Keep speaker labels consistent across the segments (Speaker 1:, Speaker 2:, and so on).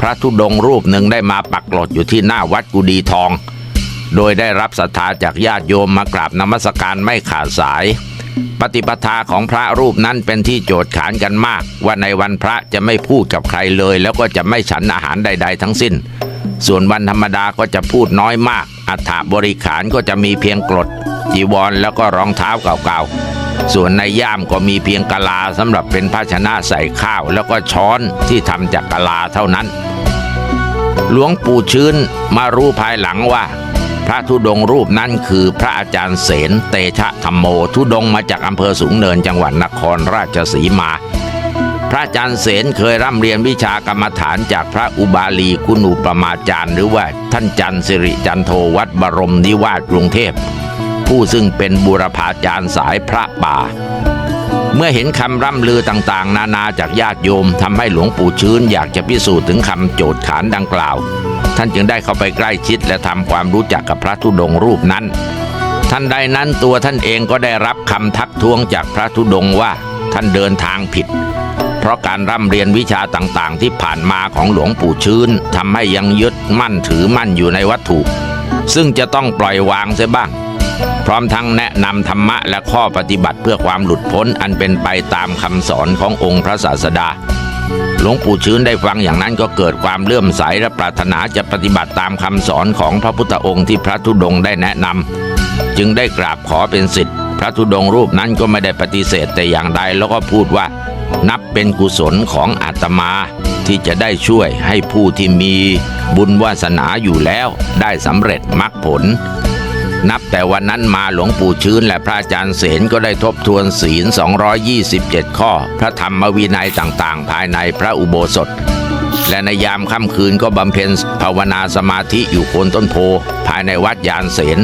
Speaker 1: พระธุดงค์รูปหนึ่งได้มาปักหลดอยู่ที่หน้าวัดกุดีทอง โดยได้รับศรัทธาจากญาติโยมมากราบนมัสการไม่ขาดสาย ปฏิปทาของพระรูปนั้นเป็นที่โจทย์ขานกันมาก ว่าในวันพระจะไม่พูดกับใครเลย แล้วก็จะไม่ฉันอาหารใด ๆ ทั้งสิ้น ส่วนวันธรรมดาก็จะพูดน้อยมาก อัฐบริขารก็จะมีเพียงกรดจีวรแล้วก็รองเท้าเก่าๆ ส่วนในย่ามก็มีเพียงกะลาสำหรับเป็นภาชนะใส่ข้าว แล้วก็ช้อนที่ทำจากกะลาเท่านั้น หลวงปู่ชื้นมารู้ภายหลังว่า พระธุดงค์รูปนั้นคือพระอาจารย์เสนเตชะธรรมโมธุดงค์มาจากอำเภอสูงเนินจังหวัดนครราชสีมา พระอาจารย์เสนเคยร่ำเรียนวิชากรรมฐานจากพระอุบาลีคุณูปมาจารย์ หรือว่าท่านจันสิริจันโทวัดบรมนิวาสกรุงเทพ ผู้ซึ่งเป็นบุรพาจารย์สายพระป่า เมื่อเห็นคำร่ำลือต่างๆ นานาจากญาติโยมทำให้หลวงปู่ชื้นอยากจะพิสูจน์ถึงคำโจทย์ขานดังกล่าว ท่านจึงได้เข้าไปใกล้ชิดและทำความรู้จักกับพระธุดงค์รูปนั้นท่านใดนั้นตัวท่านเองก็ได้รับคำทักท้วงจากพระธุดงค์ว่าท่านเดินทางผิด เพราะการร่ำเรียนวิชาต่างๆ ที่ผ่านมาของหลวงปู่ชื้นทำให้ยังยึดมั่นถือมั่นอยู่ในวัตถุ ซึ่งจะต้องปล่อยวางเสียบ้าง พร้อมทั้งแนะนำธรรมะและข้อปฏิบัติเพื่อความหลุดพ้นอันเป็นไปตามคำสอนขององค์พระศาสดา หลวงปู่ชื้นได้ฟังอย่างนั้นก็เกิดความเลื่อมใสและปรารถนาจะปฏิบัติตามคำสอนของพระพุทธองค์ที่พระธุดงค์ได้แนะนำจึงได้กราบขอเป็นสิทธิ์พระธุดงค์รูปนั้นก็ไม่ได้ปฏิเสธแต่อย่างใดแล้วก็พูดว่า นับเป็นกุศลของอาตมาที่จะได้ช่วยให้ผู้ที่มีบุญวาสนาอยู่แล้วได้สำเร็จมรรคผล นับแต่วันนั้นมาหลวงปู่ชื้น และพระอาจารย์เสนก็ได้ทบทวนศีล 227 ข้อ พระธรรมวินัยต่างๆ ภายในพระอุโบสถ และในยามค่ำคืนก็บำเพ็ญภาวนาสมาธิอยู่โคนต้นโพ ภายในวัดยานเสน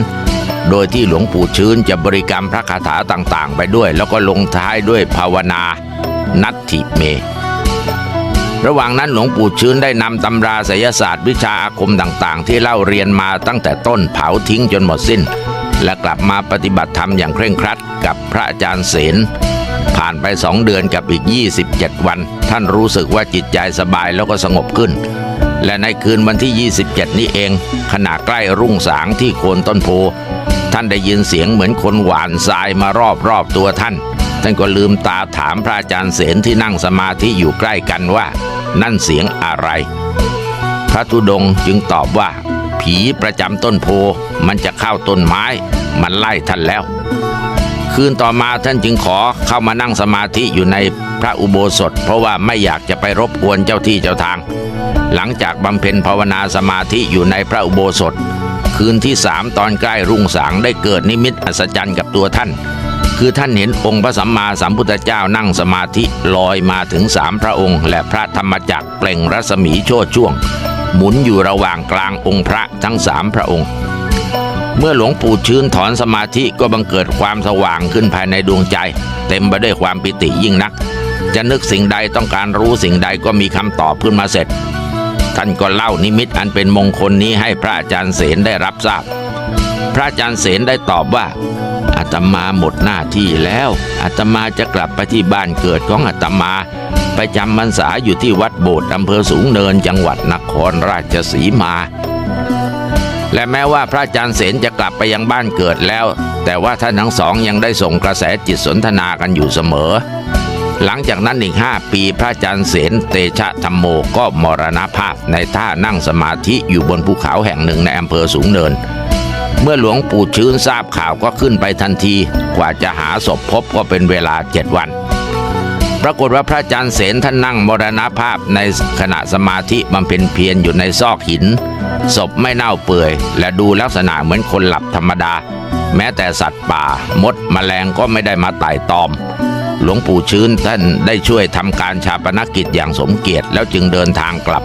Speaker 1: โดยที่หลวงปู่ชื้นจะบริกรรมพระคาถาต่างๆ ไปด้วย แล้วก็ลงท้ายด้วยภาวนา นัตถิเม ระหว่างนั้นหลวงปู่ชื้นได้นำตำราไสยศาสตร์วิชาอาคมต่างๆ ที่เล่าเรียนมาตั้งแต่ต้นเผาทิ้งจนหมดสิ้น และกลับมาปฏิบัติธรรมอย่างเคร่งครัดกับพระอาจารย์เสนผ่านไปสองเดือนกับอีก 27 วัน ท่านรู้สึกว่าจิตใจสบายแล้วก็สงบขึ้น และในคืนวันที่ 27 นี้เอง ขณะใกล้รุ่งสางที่โคนต้นโพ ท่านได้ยินเสียงเหมือนคนหวานทรายมารอบรอบๆตัวท่าน ท่านก็ลืมตาถามพระอาจารย์เสนที่นั่งสมาธิอยู่ใกล้กันว่า นั่นเสียงอะไร พระธุดงจึงตอบว่า ผีประจำต้นโพมันจะเข้าต้นไม้ มันไล่ท่านแล้ว คืนต่อมาท่านจึงขอเข้ามานั่งสมาธิอยู่ในพระอุโบสถ เพราะว่าไม่อยากจะไปรบกวนเจ้าที่เจ้าทาง หลังจากบำเพ็ญภาวนาสมาธิอยู่ในพระอุโบสถ คืนที่สามตอนใกล้รุ่งสางได้เกิดนิมิตอัศจรรย์กับตัวท่าน คือท่านเห็นองค์พระสัมมาสัมพุทธเจ้านั่งสมาธิลอยมาถึงสามพระองค์ และพระธรรมจักรเปล่งรัศมีโชดช่วง หมุนอยู่ระหว่างกลางองค์พระทั้งสามพระองค์ เมื่อหลวงปู่ชื้นถอนสมาธิก็บังเกิดความสว่างขึ้นภายในดวงใจ เต็มไปด้วยความปิติยิ่งนัก จะนึกสิ่งใดต้องการรู้สิ่งใดก็มีคำตอบขึ้นมาเสร็จ ท่านก็เล่านิมิตอันเป็นมงคลนี้ให้พระอาจารย์เสนได้รับทราบ พระอาจารย์เสนได้ตอบว่าอา ตมาหมดหน้าที่แล้วอาตมาจะกลับไปที่บ้านเกิดของอาตมา ไปจำพรรษาอยู่ที่วัดโบสถ์อำเภอสูงเนินจังหวัดนครราชสีมา และแม้ว่าพระอาจารย์เสนจะกลับไปยังบ้านเกิดแล้ว แต่ว่าท่านทั้งสองยังได้ส่งกระแสจิตสนทนากันอยู่เสมอ หลังจากนั้นอีกห้าปีพระอาจารย์เสนเตชะธรรมโมก็มรณภาพในท่านั่งสมาธิอยู่บนภูเขาแห่งหนึ่งในอำเภอสูงเนิน เมื่อหลวงปู่ชื้นทราบข่าวก็ขึ้นไปทันที กว่าจะหาศพพบก็เป็นเวลาเจ็ดวัน ปรากฏว่าพระอาจารย์เสนท่านนั่งมรณภาพในขณะสมาธิบำเพ็ญเพียรอยู่ในซอกหิน ศพไม่เน่าเปื่อย และดูลักษณะเหมือนคนหลับธรรมดา แม้แต่สัตว์ป่า มดแมลงก็ไม่ได้มาไต่ตอม หลวงปู่ชื้นท่านได้ช่วยทำการชาปนกิจอย่างสมเกียรติแล้วจึงเดินทางกลับ